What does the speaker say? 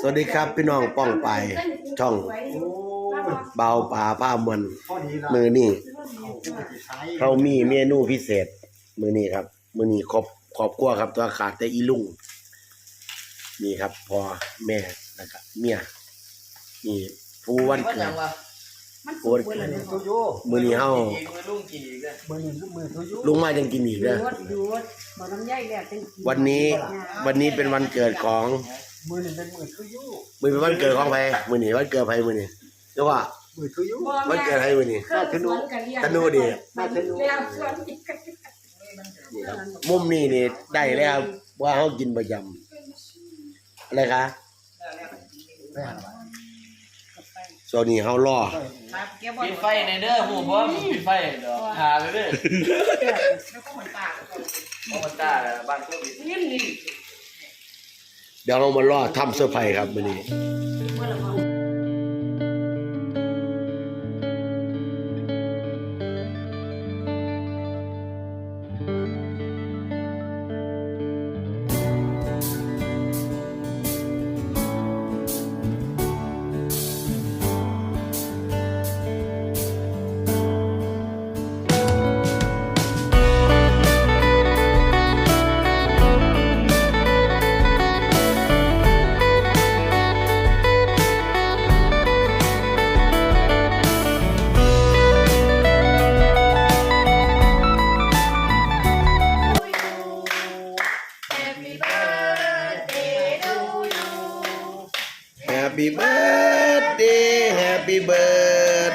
สวัสดีครับพี่น้องป้องไปช่องโอ้ยเบาป่าผ้ามวลพอดีละมือนี่เขาผู้ที่ใช้เขามีเมนูพิเศษ มือนี้ครับ มือนี้ครบครอบครัวครับตัวขาดแต่อีลุงนี่ครับพอแม่แล้วก็เมียนี่ผู้วันเกิดมันโอ้ยมือนี้ทุยุมือนี้เฮามือลุงกี่อีกเลยมือนี้มือทุยุลุงมายังกินอีกหยุเด้อดหยุดบ่น้ำใยแล้วจังกิวันนี้วันนี้เป็นวันเกิดของ มือนี้เป็นมือทุยุมือเป็นวันเกิดของใครมือนี้วันเกิดใครมือนี้เรียกว่ามือทุยุวันเกิดใครมือนี้เครื่องสวนกันเรียกธนูดิ มาธนูแล้วสวนอีกกันนี่ครับมุมนี้นี่ได้แล้วว่าเขากินประจำอะไรคะไปหาอะไรช่วงนี้เขาล่อครับเก็บบ่ปิดไฟในเด้อหูเพราะว่าผมปิดไฟเดี๋ยวหาเลยเด้อแล้วก็มันปากเพราะมันตาบ้านโควิดนี่นี่ เดี๋ยวเรามาล่อทำเซอร์ไพรส์ครับวันนี้ เมื่อละมันแฮปปี้เบิร์ด